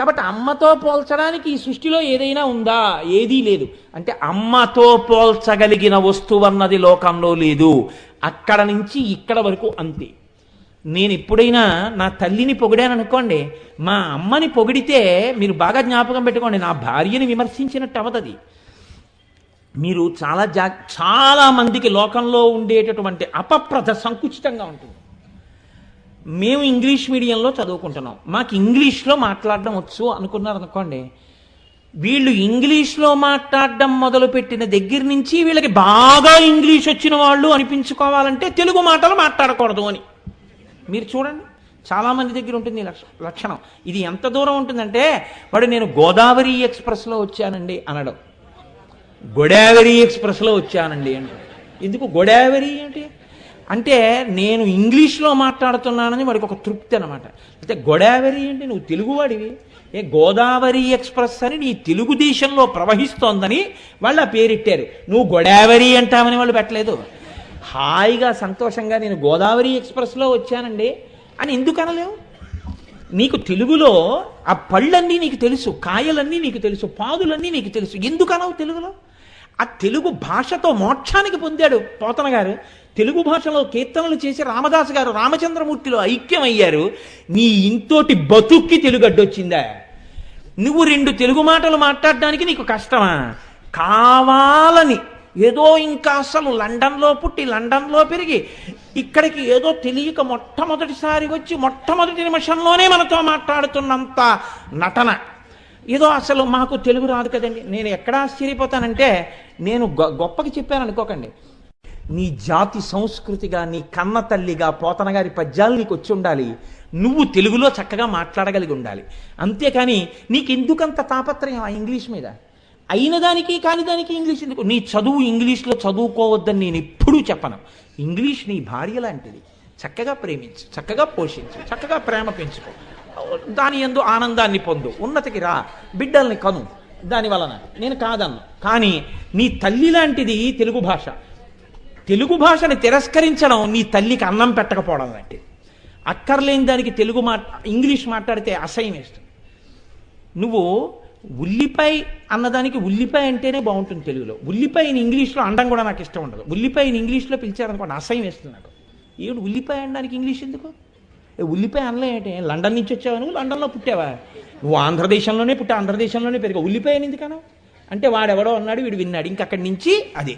కాబట్టి అమ్మతో పోల్చడానికి ఈ సృష్టిలో ఏదైనా ఉందా? ఏదీ లేదు. అంటే అమ్మతో పోల్చగలిగిన వస్తువు అన్నది లోకంలో లేదు. అక్కడ నుంచి ఇక్కడ వరకు అంతే. నేను ఎప్పుడైనా నా తల్లిని పొగిడాను అనుకోండి మా అమ్మని పొగిడితే మీరు బాగా జ్ఞాపకం పెట్టుకోండి నా భార్యని విమర్శించినట్టు అవదది. మీరు చాలా జా చాలా మందికి లోకంలో ఉండేటటువంటి అపప్రథ సంకుచితంగా ఉంటుంది. మేము ఇంగ్లీష్ మీడియంలో చదువుకుంటున్నాం. మాకు ఇంగ్లీష్లో మాట్లాడడం వచ్చు అనుకున్నారు అనుకోండి. వీళ్ళు ఇంగ్లీష్లో మాట్లాడడం మొదలుపెట్టిన దగ్గర నుంచి వీళ్ళకి బాగా ఇంగ్లీష్ వచ్చిన వాళ్ళు అనిపించుకోవాలంటే తెలుగు మాటలు మాట్లాడకూడదు అని. మీరు చూడండి. చాలామంది దగ్గర ఉంటుంది ఈ లక్ష- లక్షణం. ఇది ఎంత దూరం ఉంటుందంటే వాడు నేను గోదావరి ఎక్స్ప్రెస్లో వచ్చానండి అనడం. గోదావరి ఎక్స్ప్రెస్లో వచ్చానండి అంటే. ఎందుకు గోదావరి అంటే? అంటే నేను ఇంగ్లీష్లో మాట్లాడుతున్నానని వాడికి ఒక తృప్తి అనమాట అయితే గోదావరి అంటే నువ్వు తెలుగువాడివి. ఏ గోదావరి ఎక్స్ప్రెస్ అని నీ తెలుగుదేశంలో ప్రవహిస్తోందని వాళ్ళు ఆ పేరెట్టారు. నువ్వు గోదావరి అంటామని వాళ్ళు పెట్టలేదు. హాయిగా సంతోషంగా నేను గోదావరి ఎక్స్ప్రెస్లో వచ్చానండి అని ఎందుకు అనలేవు? నీకు తెలుగులో ఆ పళ్ళన్నీ నీకు తెలుసు కాయలన్నీ నీకు తెలుసు పాదులన్నీ నీకు తెలుసు. ఎందుకు అనవు తెలుగులో? ఆ తెలుగు భాషతో మోక్షానికి పొందాడు పోతన గారు. తెలుగు భాషలో కీర్తనలు చేసి రామదాసు గారు రామచంద్రమూర్తిలో ఐక్యమయ్యారు. నీ ఇంతోటి బతుక్కి తెలుగు అడ్డొచ్చిందా నువ్వు రెండు తెలుగు మాటలు మాట్లాడడానికి నీకు కష్టమా? కావాలని ఏదో ఇంకా అసలు లండన్లో పుట్టి లండన్లో పెరిగి ఇక్కడికి ఏదో తెలియక మొట్టమొదటిసారి వచ్చి మొట్టమొదటి నిమిషంలోనే మనతో మాట్లాడుతున్నంత నటన. ఏదో అసలు మాకు తెలుగు రాదు కదండి. నేను ఎక్కడ ఆశ్చర్యపోతానంటే నేను గొ- గొప్పకి చెప్పాను అనుకోకండి. నీ జాతి సంస్కృతిగా నీ కన్న తల్లిగా పోతనగారి పద్యాలు నీకు వచ్చి ఉండాలి. నువ్వు తెలుగులో చక్కగా మాట్లాడగలిగి ఉండాలి. అంతేకాని నీకెందుకంత తాపత్రయం ఆ ఇంగ్లీష్ మీద? అయిన దానికి కాని దానికి ఇంగ్లీష్ ఎందుకు? నీ చదువు ఇంగ్లీష్లో చదువుకోవద్దని నేను ఎప్పుడూ చెప్పను. ఇంగ్లీష్ నీ భార్య లాంటిది. చక్కగా ప్రేమించు చక్కగా పోషించు చక్కగా ప్రేమ పెంచుకో. దాని ఎందు ఆనందాన్ని పొందు. ఉన్నతికి రా. బిడ్డల్ని కను. దాని వలన. నేను కాదన్ను. కానీ నీ తల్లి లాంటిది తెలుగు భాష. తెలుగు భాషని తిరస్కరించడం నీ తల్లికి అన్నం పెట్టకపోవడం లాంటిది. అక్కర్లేని దానికి తెలుగు మా ఇంగ్లీష్ మాట్లాడితే అసహ్యం వేస్తుంది. నువ్వు ఉల్లిపాయ అన్నదానికి ఉల్లిపాయ అంటేనే బాగుంటుంది తెలుగులో. ఉల్లిపాయని ఇంగ్లీష్లో అండం కూడా నాకు ఇష్టం ఉండదు. ఉల్లిపాయని ఇంగ్లీష్లో పిలిచారనుకోండి అసహ్యం వేస్తుంది నాకు. ఏమిటి ఉల్లిపాయ అనడానికి ఇంగ్లీష్ ఎందుకు? ఉల్లిపాయ అనలే ఏంటి? లండన్ నుంచి వచ్చావా నువ్వు? లండన్లో పుట్టావా? నువ్వు ఆంధ్రదేశంలోనే పుట్టా ఆంధ్రదేశంలోనే పెరిగా ఉల్లిపాయని ఎందుకనో? అంటే వాడెవడో అన్నాడు వీడు విన్నాడు. ఇంకక్కడి నుంచి అదే.